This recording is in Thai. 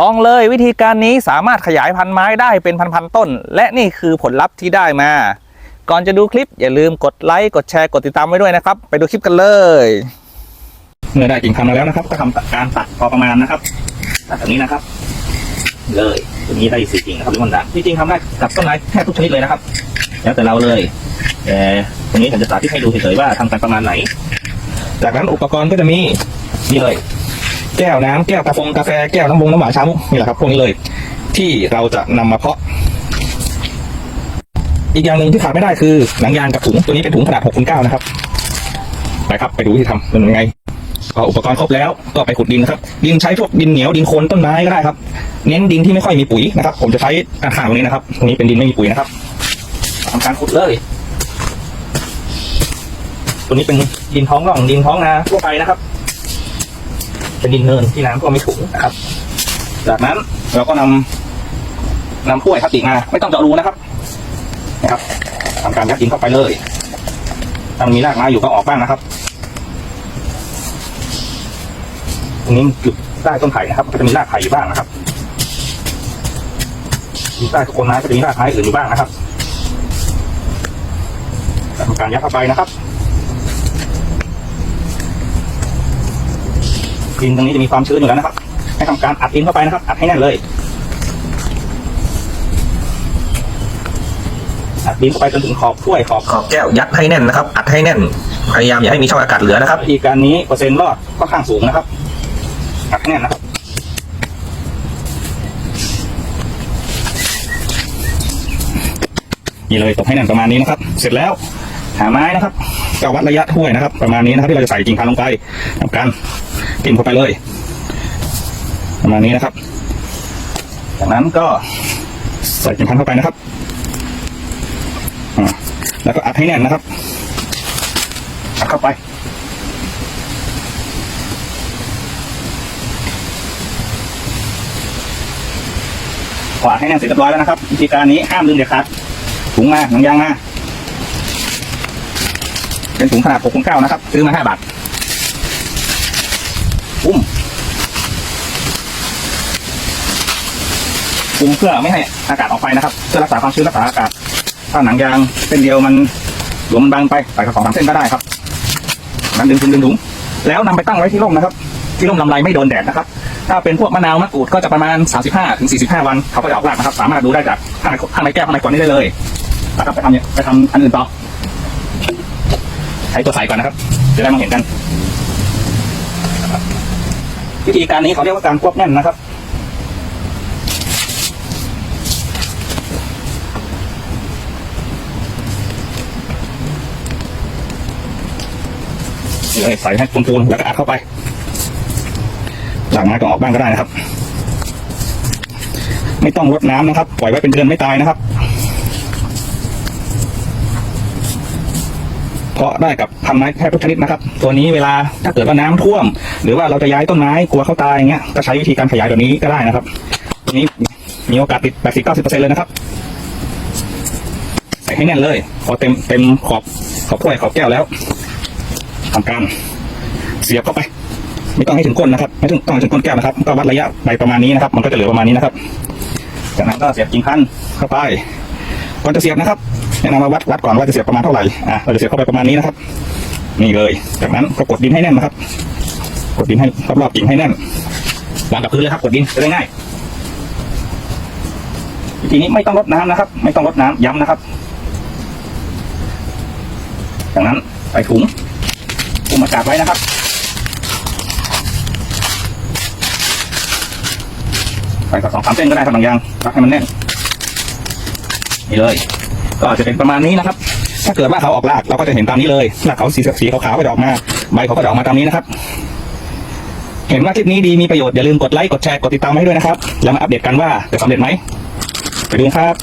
ลองเลยวิธีการนี้สามารถขยายพันธุ์ไม้ได้เป็นพันๆต้น และนี่คือผลลัพธ์ที่ได้มา ก่อนจะดูคลิปอย่าลืมกดไลค์กดแชร์กดติดตามไว้ด้วยนะครับ ไปดูคลิปกันเลย เมื่อได้กิ่งพันธุ์มาแล้วนะครับก็ทำการตัดพอประมาณนะครับตัดแบบนี้นะครับ เลยตัวนี้ได้สี่กิ่งนะครับทุกคนดังจริงทำได้กับต้นไม้แทบทุกชนิดเลยนะครับ แล้วแต่เราเลยแต่ตรงนี้ผมจะสาธิตให้ดูเฉยๆว่าทำกันประมาณไหน จากนั้นอุปกรณ์ก็จะมีนี่เลย แก้วน้ำแก้วกาแฟกาแฟแก้วน้ำบงน้ำหวานชามุกนี่แหละครับพวกนี้เลย ที่เราจะนำมาเพาะ อีกอย่างหนึ่งที่ขาดไม่ได้คือหนังยางกับถุงตัวนี้เป็นถุงขนาด6คูณ9นะครับไปครับ ไปดูวิธีทำเป็นยังไงพออุปกรณ์ครบแล้วก็ไปขุดดินนะครับ ดินใช้พวกดินเหนียวดินโคลนต้นไม้ก็ได้ครับ เน้นดินที่ไม่ค่อยมีปุ๋ยนะครับ ผมจะใช้อาหารตรงนี้นะครับตรงนี้เป็นดินไม่มีปุ๋ยนะครับทำการขุดเลยตัวนี้เป็นดินท้องร่องดินท้องนาทั่วไปนะครับ เป็นดินเนินที่น้ำก็ไม่ถุงนะครับ จากนั้นเราก็นำนำถ้วยพลาสติกมา ไม่ต้องเจาะรูนะครับ นะครับทำการยัดดินเข้าไปเลยถ้ามันมีรากไม้อยู่ก็ออกบ้างนะครับตรงนี้มันอยู่ใต้ต้นไผ่นะครับ ก็จะมีรากไผ่อยู่บ้างนะครับอยู่ใต้โคนไม้ก็จะมีรากไม้อื่นอยู่บ้างนะครับทำการยัดเข้าไปนะครับ ดินตรงนี้จะมีความชื้นอยู่แล้วนะครับ ให้ทำการอัดดินเข้าไปนะครับ อัดให้แน่นเลยอัดดินเข้าไปจนถึงขอบถ้วยขอบขอบแก้วยัดให้แน่นนะครับ อัดให้แน่น พยายามอย่าให้มีช่องอากาศเหลือนะครับวิธีการนี้เปอร์เซ็นต์รอดค่อนข้างสูงนะครับ อัดให้แน่นนะครับนี่เลยตบให้แน่นประมาณนี้นะครับ เสร็จแล้วหาไม้นะครับก็วัดระยะถ้วยนะครับ ประมาณนี้นะครับที่เราจะใส่กิ่งพันธุ์ลงไปทำการ กินเข้าไปเลย ประมาณนี้นะครับ จากนั้นก็ใส่กิ่งพันเข้าไปนะครับแล้วก็อัดให้แน่นนะครับ อัดเข้าไปพออัดให้แน่นเสร็จเรียบร้อยแล้วนะครับ วิธีการนี้ห้ามลืมเด็ดขาดถุงมาหนังยางมา เป็นถุงขนาด6คูณ9นะครับ ซื้อมา 5 บาท อุ้มุมเพื่อไม่ให้อากาศออกไปนะครับเพื่อรักษาความชื้นรักษาอากาศถ้าหนังยางเส้นเดียวมันหลวมมันบางไปใส่กระสองสามเส้นก็ได้ครับนั้นดึงถุงดึงถุงแล้วนำไปตั้งไว้ที่ร่มนะครับ ที่ร่มลำไรไม่โดนแดดนะครับ ถ้าเป็นพวกมะนาวมะกรูดก็จะประมาณ 35ถึง45 วันเขาก็จะออกรากนะครับ สามารถดูได้จากข้างในข้างในแก้วข้างในขวดนี้ได้เลยนะครับไปทำเนี่ยไปทำอันอื่นต่อใช้ตัวใส่ก่อนนะครับจะได้มองเห็นกันวิธีการนี้เขาเรียกว่าการควบแน่นนะครับ เลยใส่ให้ปูนๆแล้วก็อัดเข้าไปหลังไม้ก็ออกบ้างก็ได้นะครับ ไม่ต้องรดน้ำนะครับ ปล่อยไว้เป็นเดือนไม่ตายนะครับ เพราะได้กับพันไม้แทบทุกชนิดนะครับ ตัวนี้เวลาถ้าเกิดว่าน้ำท่วม หรือว่าเราจะย้ายต้นไม้กลัวเขาตายอย่างเงี้ยก็ใช้วิธีการขยายแบบนี้ก็ได้นะครับตัวนี้มีโอกาสติด80-90%เลยนะครับใส่ให้แน่นเลยพอเต็มเต็มขอบขอบถ้วยขอบแก้วแล้ว ทำการเสียบเข้าไป ไม่ต้องให้ถึงก้นนะครับ ไม่ต้องต้องถึงก้นแก้วนะครับก็วัดระยะไปประมาณนี้นะครับ มันก็จะเหลือประมาณนี้นะครับ จากนั้นก็เสียบกิ่งพันเข้าไปก่อนจะเสียบนะครับแนะนำมาวัดวัดก่อนว่าจะเสียบประมาณเท่าไหร่อะเราจะเสียบเข้าไปประมาณนี้นะครับ นี่เลย จากนั้นก็กดดินให้แน่นนะครับ กดดินให้รอบๆกิ่งให้แน่นวางกับพื้นเลยครับกดดินจะได้ง่ายวิธีนี้ไม่ต้องรดน้ำนะครับ ไม่ต้องรดน้ำย้ำนะครับ จากนั้นใส่ถุง ถุงอากาศไว้นะครับ ใส่กับสองสามเส้นก็ได้ครับบางอย่างรักให้มันแน่น นี่เลย ก็จะเป็นประมาณนี้นะครับ ถ้าเกิดว่าเขาออกรากเราก็จะเห็นตามนี้เลยรากเขาสีสีขาวๆก็จะออกมา ใบเขาก็จะออกมาตามนี้นะครับ เห็นว่าคลิปนี้ดีมีประโยชน์อย่าลืมกดไลค์กดแชร์กดติดตามให้ด้วยนะครับ แล้วมาอัปเดตกันว่าจะสำเร็จไหมไปดูครับ